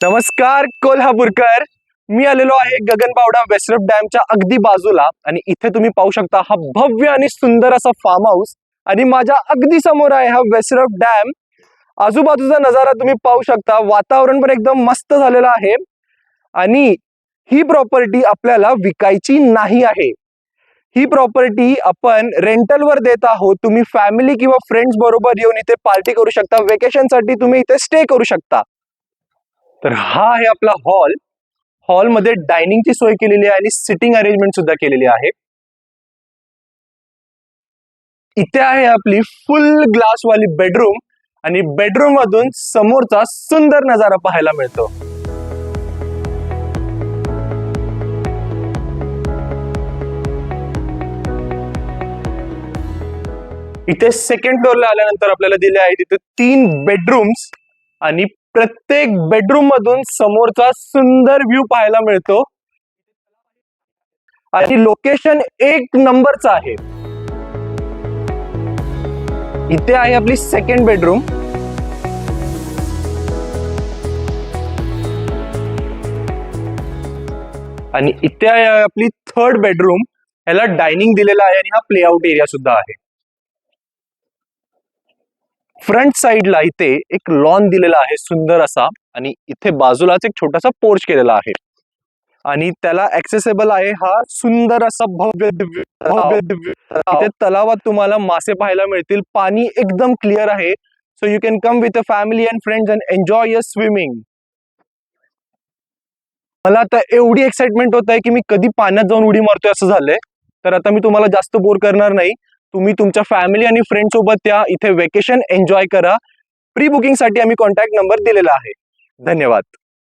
नमस्कार कोल्हापूरकर. मी आलेलो आहे गगनबावडा वेस्टरप डॅमच्या अगदी बाजूला आणि इथे तुम्ही पाहू शकता हा भव्य आणि सुंदर असा फार्म हाऊस आणि माझ्या अगदी समोर आहे हा वेस्टरप डॅम आजूबाजूचा नजारा तुम्ही पाहू शकता. वातावरण पण एकदम मस्त झालेलं आहे आणि ही प्रॉपर्टी आपल्याला विकायची नाही आहे. ही प्रॉपर्टी आपण रेंटलवर देत आहोत. तुम्ही फॅमिली किंवा फ्रेंड्स बरोबर येऊन इथे पार्टी करू शकता. वेकेशनसाठी तुम्ही इथे स्टे करू शकता. तर हा आहे आपला हॉल. हॉलमध्ये डायनिंगची सोय केलेली आहे आणि सिटिंग अरेंजमेंट सुद्धा केलेली आहे. इथे आहे आपली फुल ग्लास वाली बेडरूम आणि बेडरूम मधून समोरचा सुंदर नजारा पाहायला मिळतो. इथे सेकंड फ्लोअरला आल्यानंतर आपल्याला दिले आहे तिथे तीन बेडरूम्स आणि प्रत्येक बेडरूम मधून समोरचा सुंदर व्ह्यू पाहायला मिळतो. आणि लोकेशन एक नंबरचं आहे. इथे आहे आपली सेकंड बेडरूम आणि इथे आहे आपली थर्ड बेडरूम ह्याला डायनिंग दिलेला आहे आणि हा प्लेआउट एरिया सुद्धा आहे. फ्रंट साइडला इथे एक लॉन दिलेला आहे सुंदर असा. आणि इथे बाजूलाच एक छोटासा पोर्च केलेला आहे. आणि त्याला ऍक्सेसेबल आहे हा सुंदर असा भव्य दिव्य भव्य इथे तलावात तुम्हाला मासे पाहायला मिळतील. पाणी एकदम क्लिअर आहे. So you can come with a family and friends and enjoy your swimming मला आता एवढी एक्साइटमेंट होत आहे की मी कधी पाण्यात जाऊन उडी मारतोय असं झालंय. तर आता मी तुम्हाला जास्त बोर करणार नाही. तुम्ही तुमच्या फॅमिली आणि फ्रेंड सोबत या इथे वेकेशन एन्जॉय करा. प्री बुकिंगसाठी आम्ही कॉन्टॅक्ट नंबर दिलेला आहे. धन्यवाद.